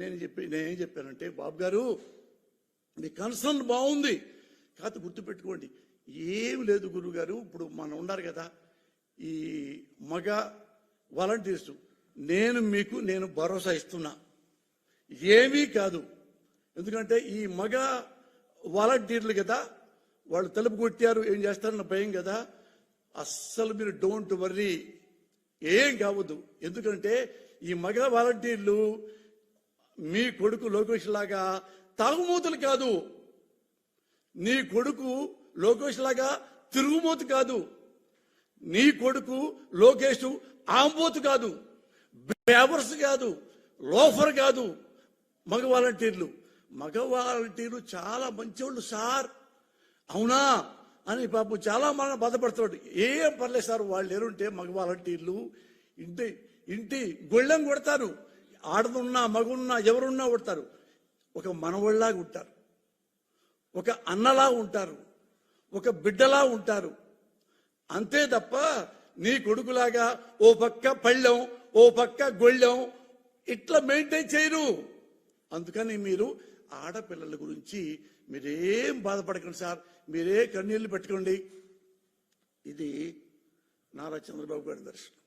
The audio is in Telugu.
నేను చెప్పి నేనేం చెప్పానంటే బాబు గారు మీ కన్సర్న్ బాగుంది. కాదు గుర్తుపెట్టుకోండి ఏమి లేదు గురువు గారు ఇప్పుడు మనం ఉన్నారు కదా ఈ మగ వాలంటీర్స్ నేను మీకు నేను భరోసా ఇస్తున్నా. ఏమీ కాదు. ఎందుకంటే ఈ మగ వాలంటీర్లు కదా వాళ్ళు తలుపు కొట్టారు ఏం చేస్తారన్న భయం కదా. అస్సలు మీరు డోంట్ వర్రీ ఏం కావద్దు. ఎందుకంటే ఈ మగ వాలంటీర్లు మీ కొడుకు లోకేష్ లాగా తాగుమూతలు కాదు. నీ కొడుకు లోకేష్ లాగా తిరుగుమూత కాదు. నీ కొడుకు లోకేష్ ఆంబోతు కాదు. బేవర్స్ కాదు. లోఫర్ కాదు. మగ వాలంటీర్లు. మగ వాలంటీర్లు చాలా మంచివాళ్ళు సార్. అవునా? అని పాపం చాలా మన బాధపడుతున్నాడు. ఏం పర్లేదు సార్ వాళ్ళు ఎరుంటే మగ వాలంటీర్లు ఇంటి ఇంటి గొళ్ళెం కొడతారు. ఆడదున్నా మగున్నా ఎవరున్నా ఉంటారు. ఒక మనవళ్ళలాగా ఉంటారు. ఒక అన్నలా ఉంటారు. ఒక బిడ్డలా ఉంటారు. అంతే తప్ప నీ కొడుకులాగా ఓ పక్క పళ్ళెం ఓ పక్క గొళ్ళెం ఇట్లా మెయింటైన్ చేయరు. అందుకని మీరు ఆడపిల్లల గురించి మీరేం బాధపడకండి సార్. మీరే కన్నీళ్ళు పెట్టుకోండి. ఇది నారా చంద్రబాబు గారి దర్శనం.